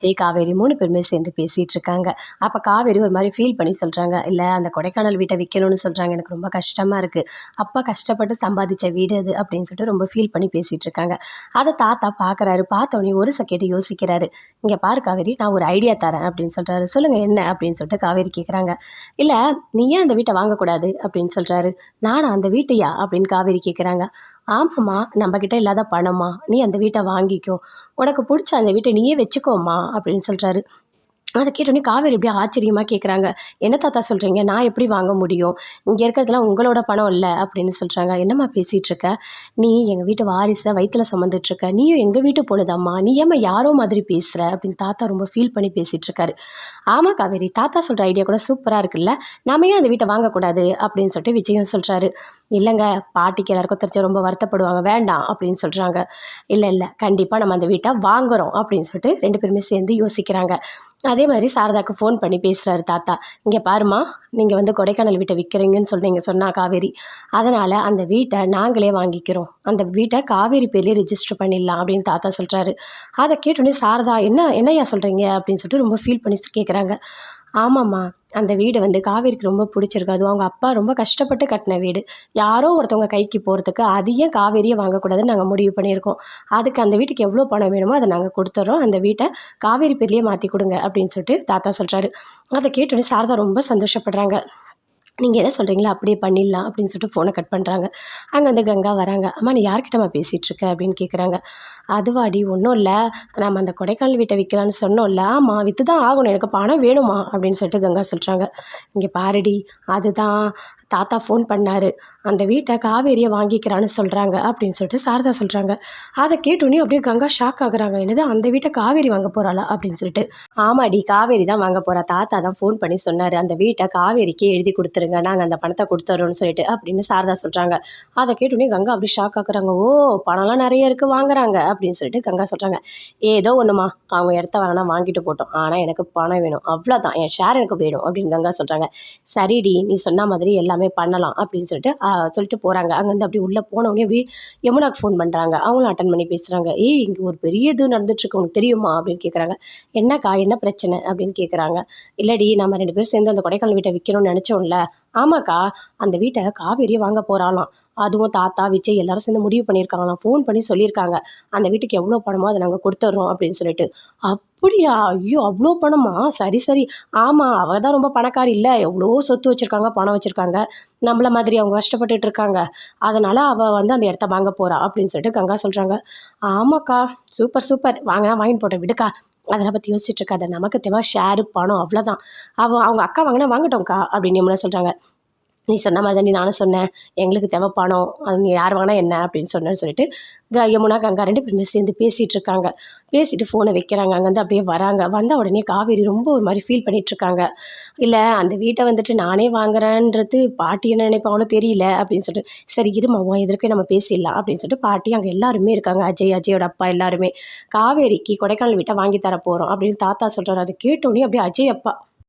ஜெய் காவேரி மூணு பேருமே சேர்ந்து பேசிகிட்டு இருக்காங்க அப்போ காவேரி ஒரு மாதிரி ஃபீல் பண்ணி சொல்கிறாங்க இல்லை அந்த கொடைக்கானல் வீட்டை விற்கணும்னு சொல்கிறாங்க எனக்கு ரொம்ப கஷ்டமாக இருக்குது அப்பா கஷ்டப்பட்டு சம்பாதிச்ச வீடு அது அப்படின்னு சொல்லிட்டு ரொம்ப ஃபீல் பண்ணி பேசிகிட்டு இருக்காங்க அதை தாத்தா பார்க்குறாரு பார்த்தோன்னே ஒரு செகண்ட் யோசிக்கிறாரு. இங்கே பாரு காவேரி நான் ஒரு ஐடியா தரேன் அப்படின்னு சொல்கிறாரு சொல்லுங்கள் என்ன? அப்படின்னு சொல்லிட்டு காவேரி கேட்குறாங்க இல்லை நீ ஏன் அந்த வீட்டை வாங்கக்கூடாது? அப்படின்னு சொல்கிறாரு நானும் அந்த வீட்டையா? அப்படின்னு காவேரி கேட்குறாங்க ஆமாம்மா நம்மக்கிட்ட இல்லாத பணமா? நீ அந்த வீட்டை வாங்கிக்கோ. உனக்கு பிடிச்ச அந்த வீட்டை நீயே வச்சுக்கோம்மா அப்படின்னு சொல்கிறாரு அதை கேட்டோன்னே காவேரி இப்படி ஆச்சரியமாக கேட்குறாங்க என்ன தாத்தா சொல்கிறீங்க நான் எப்படி வாங்க முடியும்? இங்கே இருக்கிறதுலாம் உங்களோட பணம் இல்லை அப்படின்னு சொல்கிறாங்க என்னம்மா பேசிகிட்டு இருக்க? நீ எங்கள் வீட்டு வாரிசை வயிற்றில் சுமந்துட்டுருக்க நீயும் எங்கள் வீட்டு பொண்ணுதாம்மா. நீ ஏம்மா யாரோ மாதிரி பேசுகிற அப்படின்னு தாத்தா ரொம்ப ஃபீல் பண்ணி பேசிகிட்டு இருக்காரு. ஆமாம் காவேரி தாத்தா சொல்கிற ஐடியா கூட சூப்பராக இருக்குல்ல. நாம ஏன் அந்த வீட்டை வாங்கக்கூடாது? அப்படின்னு சொல்லிட்டு விஜயம் சொல்கிறாரு இல்லைங்க பாட்டிக்கு எல்லாருக்கும் தெரிஞ்சு ரொம்ப வருத்தப்படுவாங்க. வேண்டாம் அப்படின்னு சொல்கிறாங்க இல்லை இல்லை கண்டிப்பாக நம்ம அந்த வீட்டை வாங்குறோம் அப்படின்னு சொல்லிட்டு ரெண்டு பேருமே சேர்ந்து யோசிக்கிறாங்க. அதே மாதிரி சாரதாக்கு ஃபோன் பண்ணி பேசுகிறாரு தாத்தா. இங்கே பாருமா நீங்கள் வந்து கொடைக்கானல் வீட்டை விற்கிறீங்கன்னு சொன்னீங்க சொன்னா காவேரி. அதனால் அந்த வீட்டை நாங்களே வாங்கிக்கிறோம். அந்த வீட்டை காவேரி பேர்லேயே ரிஜிஸ்டர் பண்ணிடலாம் அப்படின்னு தாத்தா சொல்கிறாரு அதை கேட்டோடனே சாரதா என்ன என்னையா சொல்கிறீங்க அப்படின்னு சொல்லிட்டு ரொம்ப ஃபீல் பண்ணி கேட்குறாங்க ஆமாம்மா. அந்த வீடு வந்து காவேரிக்கு ரொம்ப பிடிச்சிருக்கு. அதுவும் அவங்க அப்பா ரொம்ப கஷ்டப்பட்டு கட்டின வீடு. யாரோ ஒருத்தவங்க கைக்கு போகிறதுக்கு அதையும் காவேரியை வாங்கக்கூடாதுன்னு நாங்கள் முடிவு பண்ணியிருக்கோம். அதுக்கு அந்த வீட்டுக்கு எவ்வளோ பணம் வேணுமோ அதை நாங்கள் கொடுத்துட்றோம் அந்த வீட்டை காவேரி பேர்லேயே மாற்றி கொடுங்க அப்படின்னு சொல்லிட்டு தாத்தா சொல்கிறாரு அதை கேட்டோன்னே சாரதா ரொம்ப சந்தோஷப்படுறாங்க. நீங்கள் என்ன சொல்கிறீங்களோ அப்படியே பண்ணிடலாம் அப்படின்னு சொல்லிட்டு ஃபோனை கட் பண்ணுறாங்க அங்கே வந்து கங்கா வராங்க. அம்மா நீ யார்கிட்டம்மா பேசிகிட்டு அப்படின்னு கேட்குறாங்க அதுவாடி ஒன்றும் இல்லை. நம்ம அந்த கொடைக்கானல் வீட்டை விற்கலான்னு சொன்னோம்ல. ஆமாம் விற்று தான் ஆகணும். எனக்கு பணம் வேணுமா? அப்படின்னு சொல்லிட்டு கங்கா சொல்கிறாங்க இங்கே பாருடி அதுதான். தாத்தா ஃபோன் பண்ணார். அந்த வீட்டை காவேரியை வாங்கிக்கிறான்னு சொல்கிறாங்க அப்படின்னு சொல்லிட்டு சாரதா சொல்கிறாங்க அதை கேட்டோன்னே அப்படியே கங்கா ஷாக் ஆகுறாங்க. என்னது அந்த வீட்டை காவேரி வாங்க போகிறாளா அப்படின்னு சொல்லிட்டு. ஆமாடி காவேரி தான் வாங்க போகிறா தாத்தா தான் ஃபோன் பண்ணி சொன்னார். அந்த வீட்டை காவேரிக்கே எழுதி கொடுத்துருங்க. நாங்கள் அந்த பணத்தை கொடுத்துறோம்னு சொல்லிட்டு அப்படின்னு சாரதா சொல்கிறாங்க அதை கேட்டோன்னே கங்கா அப்படி ஷாக் ஆகுறாங்க. ஓ பணம்லாம் நிறைய இருக்குது வாங்குறாங்க அப்படின்னு சொல்லிட்டு கங்கா சொல்கிறாங்க ஏதோ ஒன்றுமா அவங்க இடத்த வாங்கினா வாங்கிட்டு போட்டோம். ஆனால் எனக்கு பணம் வேணும். அவ்வளோதான் என் ஷேர் எனக்கு வேணும் அப்படின்னு கங்கா சொல்கிறாங்க சரிடி நீ சொன்ன மாதிரி எல்லாம் பண்ணலாம் அப்படின்னு சொல்லிட்டு சொல்லிட்டு போகிறாங்க அங்கேருந்து அப்படி உள்ளே போனவொடனே அப்படி யமுனாக்கு ஃபோன் பண்ணுறாங்க அவங்களும் அட்டன் பண்ணி பேசுகிறாங்க ஏய் இங்கே ஒரு பெரிய இது நடந்துட்டுருக்கு உனக்கு தெரியுமா? அப்படின்னு கேட்குறாங்க என்னக்கா? என்ன பிரச்சனை? அப்படின்னு கேட்குறாங்க இல்லடி நம்ம ரெண்டு பேரும் சேர்ந்து அந்த கொடைக்கானல் வீட்டை விற்கணும்னு நினச்சோம்ல. ஆமாக்கா அந்த வீட்டை காவேரியை வாங்க போகிறாளாம் அதுவும் தாத்தா விஜய் எல்லாரும் சேர்ந்து முடிவு பண்ணியிருக்காங்களாம். ஃபோன் பண்ணி சொல்லியிருக்காங்க. அந்த வீட்டுக்கு எவ்வளோ பணமோ அதை நாங்கள் கொடுத்துட்றோம் அப்படின்னு சொல்லிட்டு. அப்படியா? ஐயோ அவ்வளோ பணமா? சரி சரி. ஆமாம் அவள் தான் ரொம்ப பணக்காரி இல்லை. எவ்வளோ சொத்து வச்சுருக்காங்க பணம் வச்சுருக்காங்க. நம்மள மாதிரி அவங்க கஷ்டப்பட்டுட்டு இருக்காங்க. அதனால் அவள் வந்து அந்த இடத்த வாங்க போகிறா அப்படின்னு சொல்லிட்டு கங்கா சொல்கிறாங்க ஆமாக்கா சூப்பர் சூப்பர். வாங்கினா வாங்கி போட்டேன் விடுக்கா. அதெல்லாம் பற்றி யோசிச்சுட்டு இருக்காது. நமக்கு தேவை ஷேரு பணம் அவ்வளோதான் அவள் அவங்க அக்கா வாங்கினா வாங்கட்டோம்க்கா அப்படின்னு என்ன சொல்கிறாங்க நீ சொன்ன மாதிரி நீ நானும் சொன்னேன். எங்களுக்கு தேவை பணம். அது நீ யார் வாங்கினா என்ன அப்படின்னு சொன்னேன்னு சொல்லிட்டு க யமுனா கங்கா ரெண்டு பேருமே சேர்ந்து பேசிகிட்டு இருக்காங்க. பேசிட்டு ஃபோனை வைக்கிறாங்க. அங்கேருந்து அப்படியே வராங்க. வந்த உடனே காவேரி ரொம்ப ஒரு மாதிரி ஃபீல் பண்ணிகிட்ருக்காங்க இல்லை அந்த வீட்டை வந்துட்டு நானே வாங்குறேன்றது பாட்டி என்ன நினைப்பாங்களோ தெரியல அப்படின்னு சொல்லிட்டு சரி இருமா உன் நம்ம பேசிடலாம் அப்படின்னு சொல்லிட்டு பாட்டி அங்கே எல்லாருமே இருக்காங்க. அஜய் அஜயோட அப்பா எல்லாருமே. காவேரிக்கு கொடைக்கானல் வீட்டை வாங்கி தர போகிறோம் அப்படின்னு தாத்தா சொல்கிறாரு அதை கேட்டோன்னே அப்படியே அஜய் அப்பா